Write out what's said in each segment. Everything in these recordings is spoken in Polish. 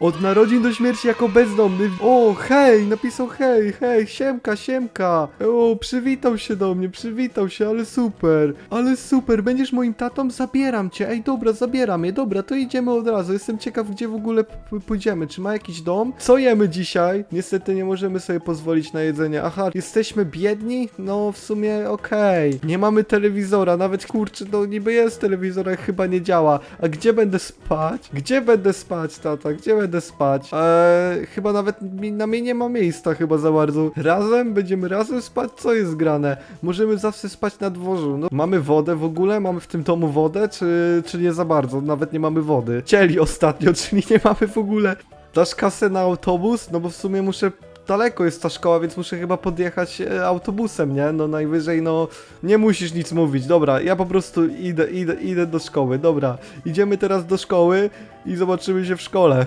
Od narodzin do śmierci jako bezdomny. O, hej, napisał hej, hej, siemka, siemka. O, przywitał się do mnie, przywitał się, ale super, ale super, będziesz moim tatą? Zabieram cię, ej, dobra, zabieram je, dobra, to idziemy od razu. Jestem ciekaw, gdzie w ogóle pójdziemy, czy ma jakiś dom? Co jemy dzisiaj? Niestety nie możemy sobie pozwolić na jedzenie. Aha, jesteśmy biedni? No, w sumie okej. Nie mamy telewizora, nawet kurczę, no niby jest telewizor, ale chyba nie działa. A gdzie będę spać? Gdzie będę spać, tata? Gdzie będę spać? Eee, chyba nawet mi, na mnie nie ma miejsca chyba za bardzo. Razem? Będziemy razem spać? Co jest grane? Możemy zawsze spać na dworzu. No, mamy wodę w ogóle? Mamy w tym domu wodę? Czy, czy nie za bardzo? Nawet nie mamy wody. Cieli ostatnio, czyli nie mamy w ogóle. Dasz kasę na autobus? No bo w sumie muszę daleko jest ta szkoła, więc muszę chyba podjechać e, autobusem, nie? No najwyżej, no nie musisz nic mówić. Dobra, ja po prostu idę, idę, idę do szkoły. Dobra, idziemy teraz do szkoły i zobaczymy się w szkole.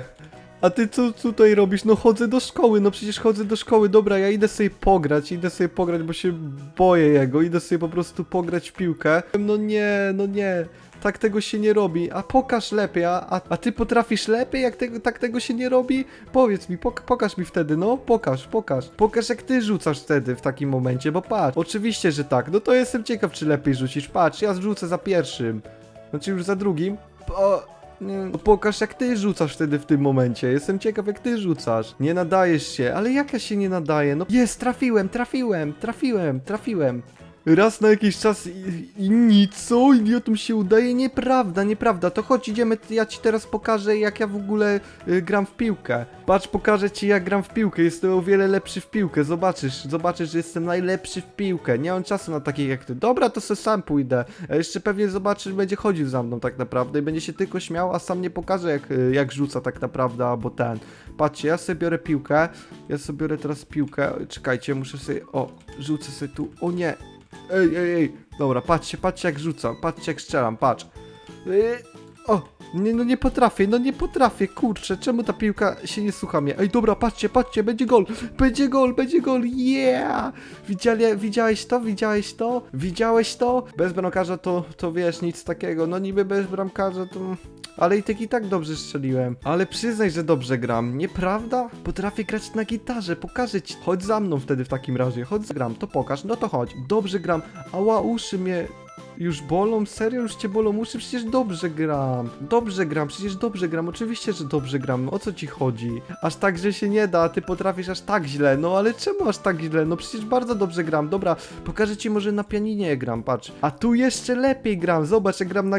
A ty co tutaj robisz? No chodzę do szkoły, no przecież chodzę do szkoły. Dobra, ja idę sobie pograć, idę sobie pograć, bo się boję jego. Idę sobie po prostu pograć w piłkę. No nie, no nie. Tak tego się nie robi. A pokaż lepiej, a, a, ty potrafisz lepiej, jak tego, tak tego się nie robi? Powiedz mi, pok pokaż mi wtedy, no pokaż, pokaż. Pokaż jak ty rzucasz wtedy w takim momencie, bo patrz. Oczywiście, że tak. No to jestem ciekaw, czy lepiej rzucisz. Patrz, ja rzucę za pierwszym. Znaczy już za drugim. O, no pokaż jak ty rzucasz wtedy w tym momencie. Jestem ciekaw jak ty rzucasz. Nie nadajesz się, ale jak ja się nie nadaję? No jest, trafiłem, trafiłem, trafiłem, trafiłem. Raz na jakiś czas i, i nic, co? Idiotom się udaje? Nieprawda, nieprawda. To chodź, idziemy, ja ci teraz pokażę, jak ja w ogóle y, gram w piłkę. Patrz, pokażę ci, jak gram w piłkę. Jestem o wiele lepszy w piłkę. Zobaczysz, zobaczysz, że jestem najlepszy w piłkę. Nie mam czasu na takich jak ty. Dobra, to se sam pójdę. A jeszcze pewnie zobaczysz, będzie chodził za mną tak naprawdę i będzie się tylko śmiał, a sam nie pokaże, jak, y, jak rzuca tak naprawdę, albo ten. Patrzcie, ja sobie biorę piłkę. Ja sobie biorę teraz piłkę. Czekajcie, muszę sobie. O, rzucę sobie tu. O nie, Ej, ej, ej. Dobra, patrzcie, patrzcie jak rzucam, patrzcie jak strzelam, patrz. Ej, o, nie, no nie potrafię, no nie potrafię, kurczę, czemu ta piłka się nie słucha mnie? Ej, dobra, patrzcie, patrzcie, będzie gol, będzie gol, będzie gol, yeah! Widziali, widziałeś to, widziałeś to, widziałeś to? Bez bramkarza to, to wiesz, nic takiego, no niby bez bramkarza to... Ale i tak i tak dobrze strzeliłem. Ale przyznaj, że dobrze gram, nieprawda? Potrafię grać na gitarze, pokażę ci. Chodź za mną wtedy w takim razie, chodź gram, to pokaż, no to chodź. Dobrze gram, ała uszy mnie już bolą? Serio? Już cię bolą uszy? Przecież dobrze gram. Dobrze gram, przecież dobrze gram. Oczywiście, że dobrze gram. No o co ci chodzi? Aż tak, że się nie da, ty potrafisz aż tak źle. No ale czemu aż tak źle? No przecież bardzo dobrze gram. Dobra, pokażę ci może na pianinie gram, patrz. A tu jeszcze lepiej gram. Zobacz, jak gram na,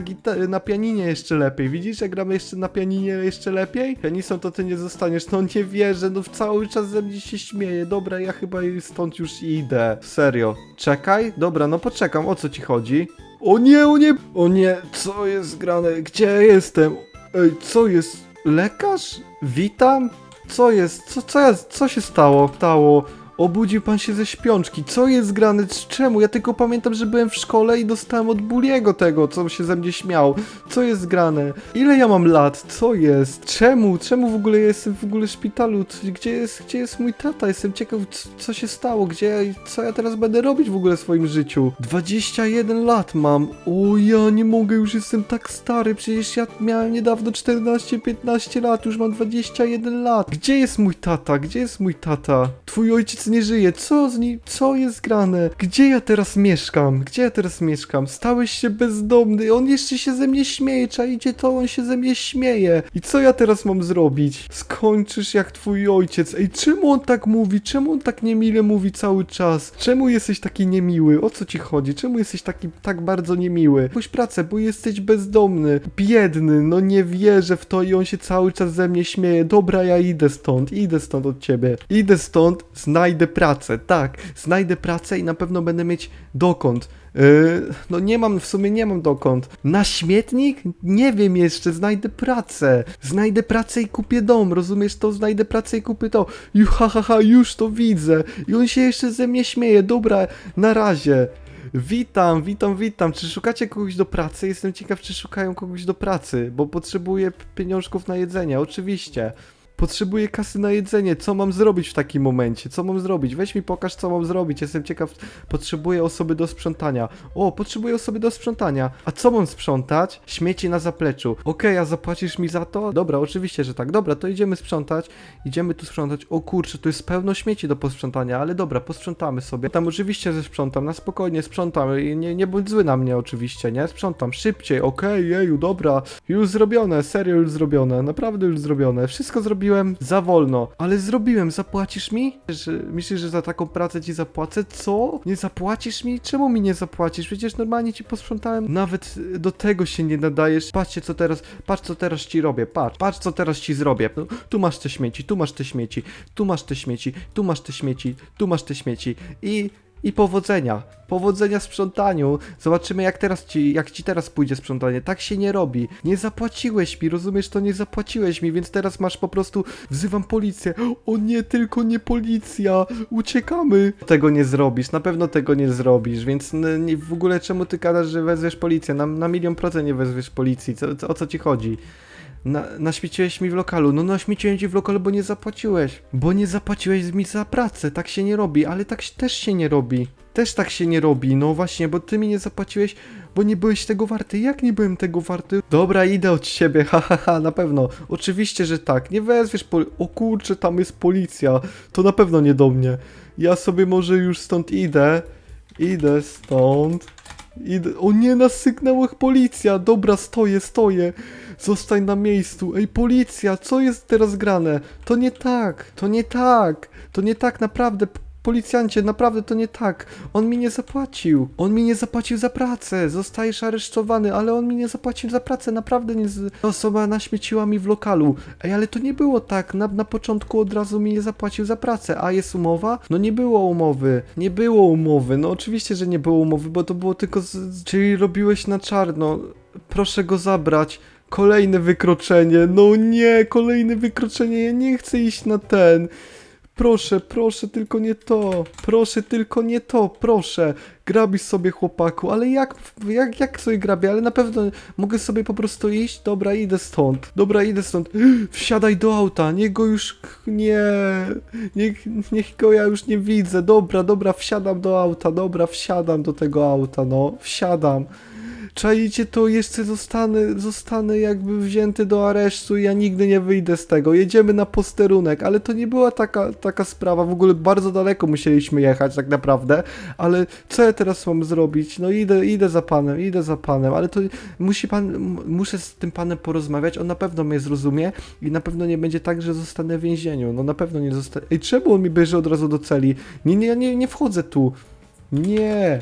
na pianinie jeszcze lepiej. Widzisz, jak gram jeszcze na pianinie jeszcze lepiej? Pianisą to ty nie zostaniesz. No nie wierzę, no cały czas ze mnie się śmieje. Dobra, ja chyba stąd już idę. Serio. Czekaj? Dobra, no poczekam. O co ci chodzi? O nie, o nie! O nie, co jest grane? Gdzie jestem? Ej, co jest? Lekarz? Witam? Co jest? Co, co, ja, co się stało? Stało. Obudził pan się ze śpiączki. Co jest grane? Czemu? Ja tylko pamiętam, że byłem w szkole i dostałem od Buliego tego, co się ze mnie śmiał. Co jest grane? Ile ja mam lat? Co jest? Czemu? Czemu w ogóle jestem w ogóle w szpitalu? Gdzie jest, gdzie jest mój tata? Jestem ciekaw, co się stało? Gdzie, co ja teraz będę robić w ogóle w swoim życiu? 21 lat mam. O, ja nie mogę, już jestem tak stary. Przecież ja miałem niedawno 14-15 lat, już mam 21 lat. Gdzie jest mój tata? Gdzie jest mój tata? Twój ojciec nie żyje. Co z nim? Co jest grane? Gdzie ja teraz mieszkam? Gdzie ja teraz mieszkam? Stałeś się bezdomny. On jeszcze się ze mnie śmieje. Czajcie to? On się ze mnie śmieje. I co ja teraz mam zrobić? Skończysz jak twój ojciec. Ej, czemu on tak mówi? Czemu on tak niemile mówi cały czas? Czemu jesteś taki niemiły? O co ci chodzi? Czemu jesteś taki tak bardzo niemiły? Pójdź pracę, bo jesteś bezdomny. Biedny. No nie wierzę w to i on się cały czas ze mnie śmieje. Dobra, ja idę stąd. Idę stąd od ciebie. Idę stąd, znajdę pracę. Tak, znajdę pracę i na pewno będę mieć dokąd. Yy, no nie mam, w sumie nie mam dokąd. Na śmietnik? Nie wiem jeszcze, znajdę pracę. Znajdę pracę i kupię dom, rozumiesz to? Znajdę pracę i kupię to. Ju, ha, ha, ha, już to widzę. I on się jeszcze ze mnie śmieje. Dobra, na razie. Witam, witam, witam. Czy szukacie kogoś do pracy? Jestem ciekaw, czy szukają kogoś do pracy, bo potrzebuję pieniążków na jedzenie, oczywiście. Potrzebuję kasy na jedzenie. Co mam zrobić w takim momencie? Co mam zrobić? Weź mi pokaż, co mam zrobić. Jestem ciekaw. Potrzebuję osoby do sprzątania. O, potrzebuję osoby do sprzątania. A co mam sprzątać? Śmieci na zapleczu. Okej, a zapłacisz mi za to? Dobra, oczywiście, że tak. Dobra, to idziemy sprzątać. Idziemy tu sprzątać. O kurczę, tu jest pełno śmieci do posprzątania, ale dobra, posprzątamy sobie. Tam oczywiście, że sprzątam. Na spokojnie sprzątam. I Nie, nie bądź zły na mnie oczywiście, nie? Sprzątam szybciej. Okej, jeju, dobra. Już zrobione, serio już zrobione. Naprawdę już zrobione. Wszystko zrobiłem za wolno. Ale zrobiłem. Zapłacisz mi? Myślisz, że za taką pracę ci zapłacę? Co? Nie zapłacisz mi? Czemu mi nie zapłacisz? Przecież normalnie ci posprzątałem. Nawet y, do tego się nie nadajesz. Patrzcie co teraz, patrz co teraz ci robię. Patrz, patrz co teraz ci zrobię. No, tu masz te śmieci, tu masz te śmieci, tu masz te śmieci, tu masz te śmieci, tu masz te śmieci i i powodzenia. Powodzenia sprzątaniu. Zobaczymy jak teraz ci, jak ci teraz pójdzie sprzątanie. Tak się nie robi. Nie zapłaciłeś mi, rozumiesz to? Nie zapłaciłeś mi, więc teraz masz po prostu wzywam policję. O nie, tylko nie policja. Uciekamy. Tego nie zrobisz, na pewno tego nie zrobisz, więc nie, w ogóle czemu ty gadasz, że wezwiesz policję? Na, na milion procent nie wezwiesz policji. Co, co, o co ci chodzi? Na, naśmieciłeś mi w lokalu. No naśmieciłem ci w lokalu, bo nie zapłaciłeś. Bo nie zapłaciłeś mi za pracę. Tak się nie robi, ale tak też się nie robi. Też tak się nie robi, no właśnie, bo ty mi nie zapłaciłeś, bo nie byłeś tego warty. Jak nie byłem tego warty? Dobra, idę od siebie, ha, ha, ha, na pewno. Oczywiście, że tak. Nie wezwiesz poli... O kurczę, tam jest policja. To na pewno nie do mnie. Ja sobie może już stąd idę. Idę stąd. Idę. O nie, na sygnałach policja! Dobra, stoję, stoję. Zostań na miejscu. Ej, policja, co jest teraz grane? To nie tak, to nie tak, to nie tak, naprawdę. Policjancie, naprawdę to nie tak. On mi nie zapłacił. On mi nie zapłacił za pracę. Zostajesz aresztowany, ale on mi nie zapłacił za pracę. Naprawdę nie. Z... Osoba naśmieciła mi w lokalu. Ej, ale to nie było tak. Na, na początku od razu mi nie zapłacił za pracę. A jest umowa? No nie było umowy. Nie było umowy. No oczywiście, że nie było umowy, bo to było tylko. Z- Czyli robiłeś na czarno. Proszę go zabrać. Kolejne wykroczenie. No nie, kolejne wykroczenie. Ja nie chcę iść na ten. Proszę, proszę, tylko nie to. Proszę, tylko nie to, proszę. Grabisz sobie chłopaku, ale jak, jak, jak sobie grabię? Ale na pewno mogę sobie po prostu iść? Dobra, idę stąd. Dobra, idę stąd. Wsiadaj do auta, niech go już, nie, niech, niech go ja już nie widzę. Dobra, dobra, wsiadam do auta, dobra, wsiadam do tego auta, no, wsiadam. Czajcie to, jeszcze zostanę, zostanę jakby wzięty do aresztu i ja nigdy nie wyjdę z tego. Jedziemy na posterunek, ale to nie była taka, taka sprawa, w ogóle bardzo daleko musieliśmy jechać tak naprawdę, ale co ja teraz mam zrobić? No idę, idę za panem, idę za panem, ale to musi pan, muszę z tym panem porozmawiać, on na pewno mnie zrozumie i na pewno nie będzie tak, że zostanę w więzieniu, no na pewno nie zostanę. Ej, czemu on mi bierze od razu do celi? Nie, nie, nie, nie wchodzę tu. Nie.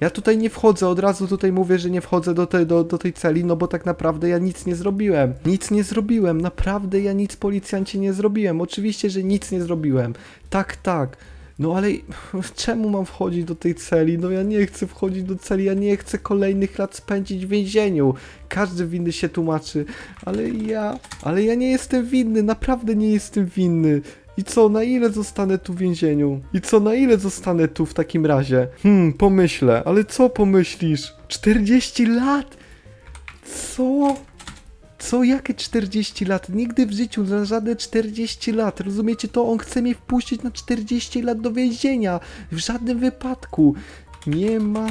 Ja tutaj nie wchodzę, od razu tutaj mówię, że nie wchodzę do, tej do, do tej celi, no bo tak naprawdę ja nic nie zrobiłem. Nic nie zrobiłem, naprawdę ja nic policjancie nie zrobiłem. Oczywiście, że nic nie zrobiłem. Tak, tak. No ale czemu mam wchodzić do tej celi? No ja nie chcę wchodzić do celi, ja nie chcę kolejnych lat spędzić w więzieniu. Każdy winny się tłumaczy, ale ja, ale ja nie jestem winny, naprawdę nie jestem winny. I co, na ile zostanę tu w więzieniu? I co, na ile zostanę tu w takim razie? Hmm, pomyślę, ale co pomyślisz? 40 lat? Co? Co, jakie 40 lat? Nigdy w życiu na żadne 40 lat. Rozumiecie to? On chce mnie wpuścić na 40 lat do więzienia. W żadnym wypadku. Nie ma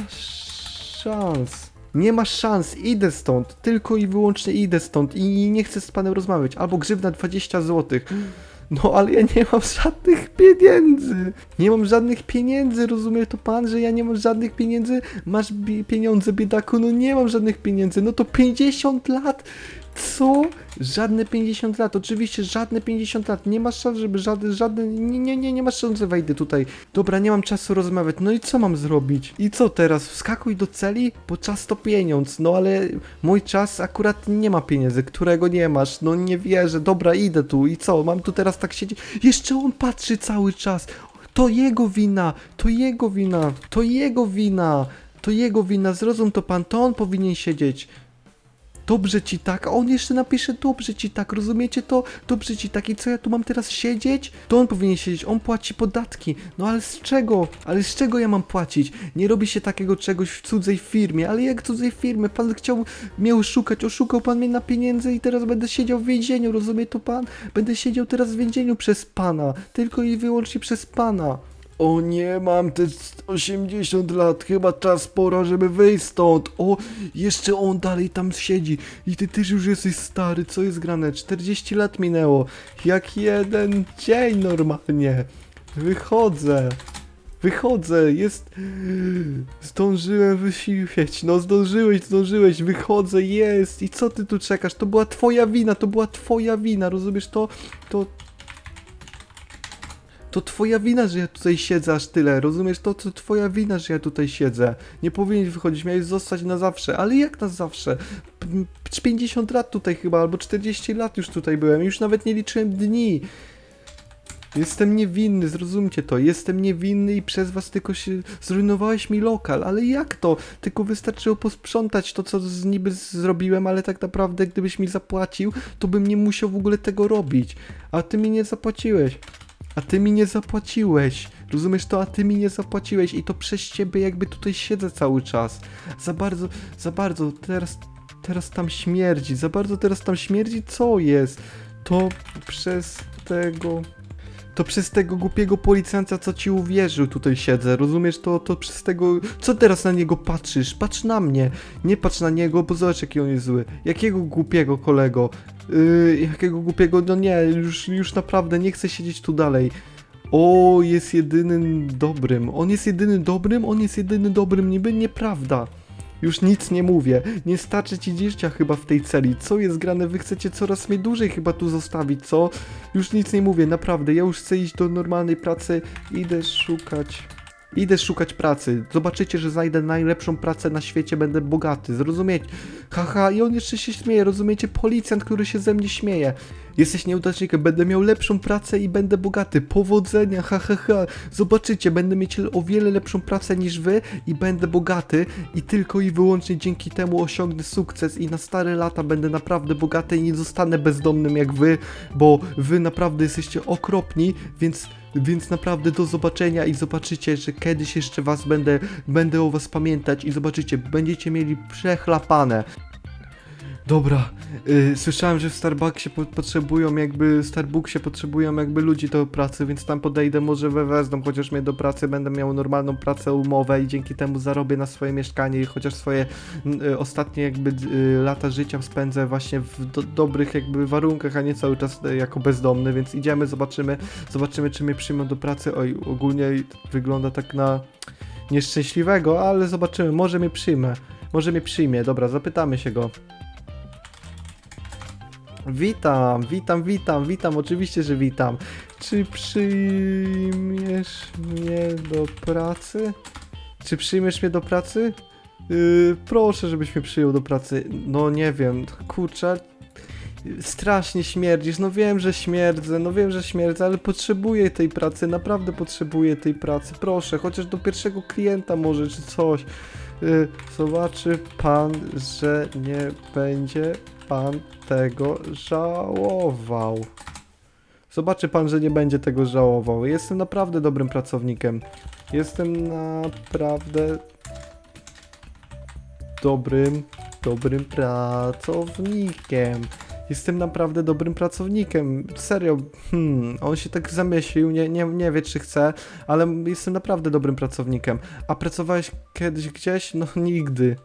szans. Nie ma szans, idę stąd. Tylko i wyłącznie idę stąd i nie chcę z panem rozmawiać. Albo grzywna 20 zł. No ale ja nie mam żadnych pieniędzy. Nie mam żadnych pieniędzy, rozumie to pan, że ja nie mam żadnych pieniędzy? Masz pieniądze, biedaku? No nie mam żadnych pieniędzy. No to 50 lat. Co? Żadne 50 lat, oczywiście żadne 50 lat, nie ma szans, żeby żaden, żaden, nie, nie, nie, nie ma szans, że wejdę tutaj. Dobra, nie mam czasu rozmawiać, no i co mam zrobić? I co teraz, wskakuj do celi? Bo czas to pieniądz, no ale mój czas akurat nie ma pieniędzy, którego nie masz, no nie wierzę, dobra, idę tu. I co, mam tu teraz tak siedzieć? Jeszcze on patrzy cały czas, to jego wina, to jego wina, to jego wina, to jego wina, zrozum to pan, to on powinien siedzieć. Dobrze ci tak, a on jeszcze napisze dobrze ci tak, rozumiecie to? Dobrze ci tak i co ja tu mam teraz siedzieć? To on powinien siedzieć, on płaci podatki, no ale z czego? Ale z czego ja mam płacić? Nie robi się takiego czegoś w cudzej firmie, ale jak cudzej firmy? Pan chciał mnie oszukać, oszukał pan mnie na pieniądze i teraz będę siedział w więzieniu, rozumie to pan? Będę siedział teraz w więzieniu przez pana, tylko i wyłącznie przez pana. O nie, mam te 80 lat, chyba czas pora, żeby wyjść stąd. O, jeszcze on dalej tam siedzi. I ty też już jesteś stary, co jest grane? 40 lat minęło. Jak jeden dzień normalnie. Wychodzę. Wychodzę, jest... Zdążyłem wysiwieć, no zdążyłeś, zdążyłeś, wychodzę, jest. I co ty tu czekasz? To była twoja wina, to była twoja wina, rozumiesz to? To, to twoja wina, że ja tutaj siedzę aż tyle, rozumiesz? To, to twoja wina, że ja tutaj siedzę. Nie powinieneś wychodzić, miałeś zostać na zawsze, ale jak na zawsze? P- 50 lat tutaj chyba, albo 40 lat już tutaj byłem, już nawet nie liczyłem dni. Jestem niewinny, zrozumcie to. Jestem niewinny i przez was tylko się zrujnowałeś mi lokal. Ale jak to? Tylko wystarczyło posprzątać to, co z niby zrobiłem, ale tak naprawdę gdybyś mi zapłacił, to bym nie musiał w ogóle tego robić. A ty mi nie zapłaciłeś. A ty mi nie zapłaciłeś. Rozumiesz to? A ty mi nie zapłaciłeś i to przez ciebie jakby tutaj siedzę cały czas. Za bardzo, za bardzo, teraz, teraz tam śmierdzi. Za bardzo teraz tam śmierdzi? Co jest? To przez tego... To przez tego głupiego policjanta, co ci uwierzył, tutaj siedzę, rozumiesz? To, to przez tego... Co teraz na niego patrzysz? Patrz na mnie! Nie patrz na niego, bo zobacz jaki on jest zły. Jakiego głupiego kolego? Yy, jakiego głupiego? No nie, już, już naprawdę nie chcę siedzieć tu dalej. O, jest jedynym dobrym. On jest jedynym dobrym? On jest jedynym dobrym, niby nieprawda. Już nic nie mówię. Nie starczy ci życia chyba w tej celi. Co jest grane? Wy chcecie coraz mnie dłużej chyba tu zostawić, co? Już nic nie mówię, naprawdę. Ja już chcę iść do normalnej pracy. Idę szukać. Idę szukać pracy. Zobaczycie, że znajdę najlepszą pracę na świecie, będę bogaty. Zrozumiecie? Haha, i on jeszcze się śmieje, rozumiecie? Policjant, który się ze mnie śmieje. Jesteś nieudacznikiem, będę miał lepszą pracę i będę bogaty. Powodzenia, ha, ha, ha. Zobaczycie, będę mieć o wiele lepszą pracę niż wy i będę bogaty i tylko i wyłącznie dzięki temu osiągnę sukces i na stare lata będę naprawdę bogaty i nie zostanę bezdomnym jak wy, bo wy naprawdę jesteście okropni, więc więc naprawdę do zobaczenia i zobaczycie, że kiedyś jeszcze was będę, będę o was pamiętać i zobaczycie, będziecie mieli przechlapane. Dobra, y, słyszałem, że w Starbucksie po potrzebują jakby, Starbucksie potrzebują jakby ludzi do pracy, więc tam podejdę, może we chociaż mnie do pracy, będę miał normalną pracę, umowę i dzięki temu zarobię na swoje mieszkanie i chociaż swoje n- y, ostatnie jakby y, lata życia spędzę właśnie w do dobrych jakby warunkach, a nie cały czas y, jako bezdomny, więc idziemy, zobaczymy, zobaczymy czy mnie przyjmą do pracy, oj, ogólnie wygląda tak na nieszczęśliwego, ale zobaczymy, może mnie przyjmę, może mnie przyjmie, dobra, zapytamy się go. Witam, witam, witam, witam, oczywiście, że witam. Czy przyjmiesz mnie do pracy? Czy przyjmiesz mnie do pracy? Yy, proszę, żebyś mnie przyjął do pracy. No nie wiem, kurczę. Strasznie śmierdzisz, no wiem, że śmierdzę, no wiem, że śmierdzę, ale potrzebuję tej pracy, naprawdę potrzebuję tej pracy. Proszę, chociaż do pierwszego klienta może, czy coś. Yy, zobaczy pan, że nie będzie pan tego żałował. Zobaczy pan, że nie będzie tego żałował. Jestem naprawdę dobrym pracownikiem. Jestem naprawdę dobrym, dobrym pracownikiem. Jestem naprawdę dobrym pracownikiem. Serio, hmm, on się tak zamyślił, nie, nie, nie wie czy chce, ale jestem naprawdę dobrym pracownikiem. A pracowałeś kiedyś gdzieś? No nigdy.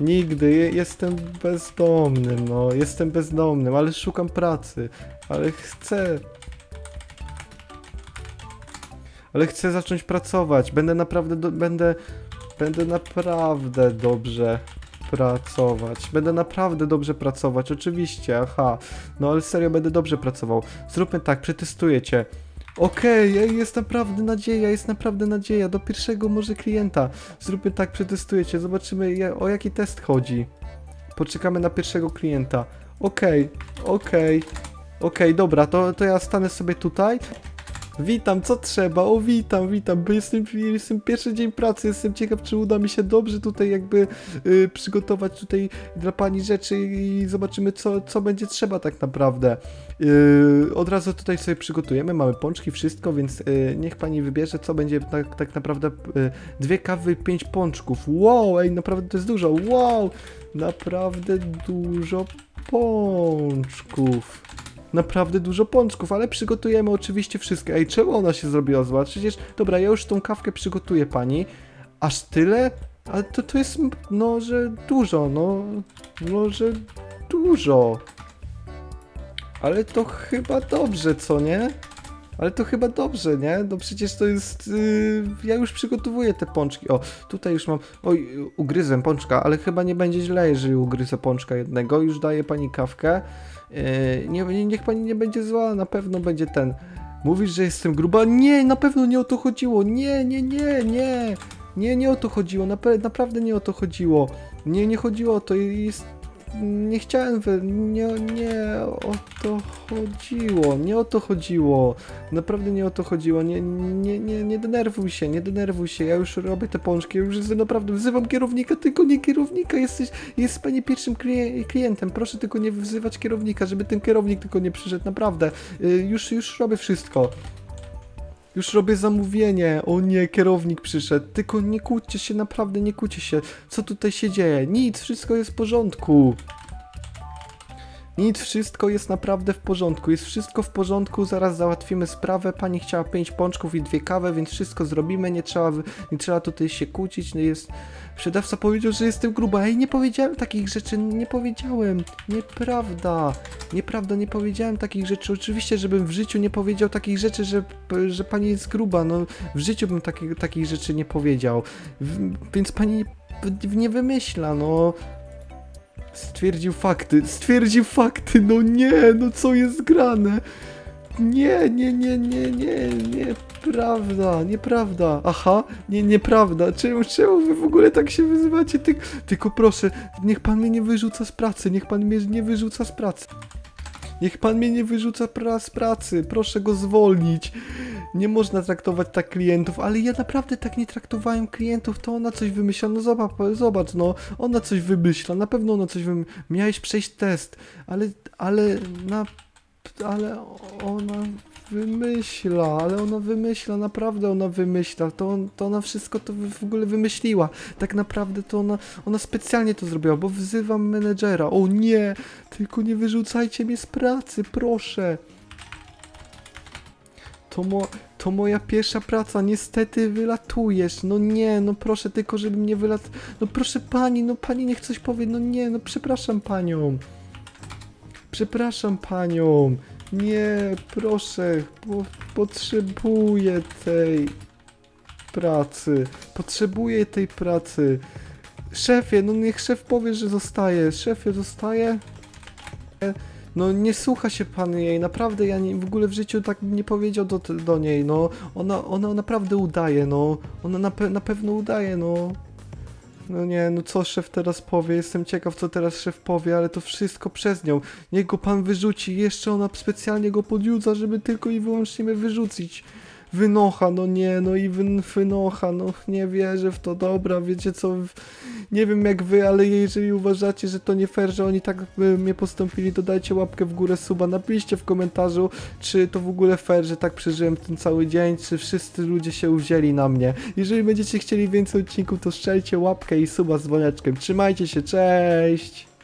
Nigdy, Je- jestem bezdomnym, no, jestem bezdomnym, ale szukam pracy, ale chcę. Ale chcę zacząć pracować, będę naprawdę, do, będę, będę naprawdę dobrze pracować, będę naprawdę dobrze pracować, oczywiście, aha, no ale serio, będę dobrze pracował. Zróbmy tak, przetestuję cię. Okej, ej, jest naprawdę nadzieja, jest naprawdę nadzieja, do pierwszego może klienta. Zróbmy tak, przetestuję cię, zobaczymy o jaki test chodzi. Poczekamy na pierwszego klienta. Okej, okej, okej, dobra, to, to ja stanę sobie tutaj. Witam, co trzeba? O, witam, witam, bo jestem, jestem pierwszy dzień pracy, jestem ciekaw, czy uda mi się dobrze tutaj jakby y, przygotować tutaj dla pani rzeczy i zobaczymy, co, co będzie trzeba tak naprawdę. Yy, od razu tutaj sobie przygotujemy, mamy pączki, wszystko, więc yy, niech pani wybierze, co będzie tak, tak naprawdę yy, dwie kawy, pięć pączków. Wow, ej, naprawdę to jest dużo, wow, naprawdę dużo pączków. Naprawdę dużo pączków, ale przygotujemy oczywiście wszystko. Ej, czemu ona się zrobiła zła? Przecież, dobra, ja już tą kawkę przygotuję pani. Aż tyle? Ale to, to jest, no, że dużo, no, no, że dużo. Ale to chyba dobrze, co nie? Ale to chyba dobrze, nie? No przecież to jest. Yy, ja już przygotowuję te pączki. O, tutaj już mam. Oj, ugryzłem pączka, ale chyba nie będzie źle, jeżeli ugryzę pączka jednego. Już daję pani kawkę. Yy, nie, nie- niech pani nie będzie zła, na pewno będzie ten. Mówisz, że jestem gruba? Nie, na pewno nie o to chodziło. Nie, nie, nie, nie. Nie, nie o to chodziło. Napra- naprawdę nie o to chodziło. Nie, nie chodziło o to. Jest nie chciałem, wy- nie, nie o to chodziło, nie o to chodziło, naprawdę nie o to chodziło, nie, nie, nie, nie denerwuj się, nie denerwuj się, ja już robię te pączki, ja już naprawdę, wzywam kierownika, tylko nie kierownika, jesteś, jest pani pierwszym klien- klientem, proszę tylko nie wzywać kierownika, żeby ten kierownik tylko nie przyszedł, naprawdę, Y, już, już robię wszystko. Już robię zamówienie. O nie, kierownik przyszedł. Tylko nie kłóćcie się, naprawdę nie kłóćcie się. Co tutaj się dzieje? Nic, wszystko jest w porządku. Nic, wszystko jest naprawdę w porządku. Jest wszystko w porządku, zaraz załatwimy sprawę. Pani chciała pięć pączków i dwie kawy, więc wszystko zrobimy. Nie trzeba, nie trzeba tutaj się kłócić. No jest... Sprzedawca powiedział, że jestem gruba. Ej, nie powiedziałem takich rzeczy, nie powiedziałem. Nieprawda. Nieprawda, nie powiedziałem takich rzeczy. Oczywiście, żebym w życiu nie powiedział takich rzeczy, że, że pani jest gruba. No, w życiu bym takich, takich rzeczy nie powiedział. W, więc pani nie wymyśla, no. Stwierdził fakty, stwierdził fakty, no nie, no co jest grane? Nie, nie, nie, nie, nie, nieprawda, nieprawda. Aha, nie, nieprawda. Czemu, czemu wy w ogóle tak się wyzywacie? Ty, tylko proszę, niech pan mnie nie wyrzuca z pracy, niech pan mnie nie wyrzuca z pracy. Niech pan mnie nie wyrzuca z pracy, proszę go zwolnić. Nie można traktować tak klientów, ale ja naprawdę tak nie traktowałem klientów, to ona coś wymyśla, no zobacz, zobacz, no, ona coś wymyśla, na pewno ona coś wymyśla, miałeś przejść test, ale, ale, na, ale ona wymyśla, ale ona wymyśla, naprawdę ona wymyśla, to, on, to ona wszystko to w ogóle wymyśliła, tak naprawdę to ona, ona specjalnie to zrobiła, bo wzywam menedżera, o nie, tylko nie wyrzucajcie mnie z pracy, proszę. To, mo, to moja pierwsza praca, niestety wylatujesz. No nie, no proszę tylko, żebym nie wylat... No proszę pani, no pani niech coś powie, no nie, no przepraszam panią. Przepraszam panią. Nie, proszę, bo potrzebuję tej pracy. Potrzebuję tej pracy. Szefie, no niech szef powie, że zostaje. Szefie, zostaje? No nie słucha się pan jej, naprawdę ja nie, w ogóle w życiu tak nie powiedział do, do niej, no. Ona, ona naprawdę udaje, no. Ona na, pe, na pewno udaje, no. No nie, no co szef teraz powie? Jestem ciekaw, co teraz szef powie, ale to wszystko przez nią. Niech go pan wyrzuci, jeszcze ona specjalnie go podjudza, żeby tylko i wyłącznie mnie wyrzucić. Wynocha, no nie, no i wyn, wynocha, no nie wierzę w to, dobra, wiecie co, nie wiem jak wy, ale jeżeli uważacie, że to nie fair, że oni tak mnie postąpili, to dajcie łapkę w górę, suba, napiszcie w komentarzu, czy to w ogóle fair, że tak przeżyłem ten cały dzień, czy wszyscy ludzie się uwzięli na mnie. Jeżeli będziecie chcieli więcej odcinków, to strzelcie łapkę i suba z dzwoneczkiem. Trzymajcie się, cześć!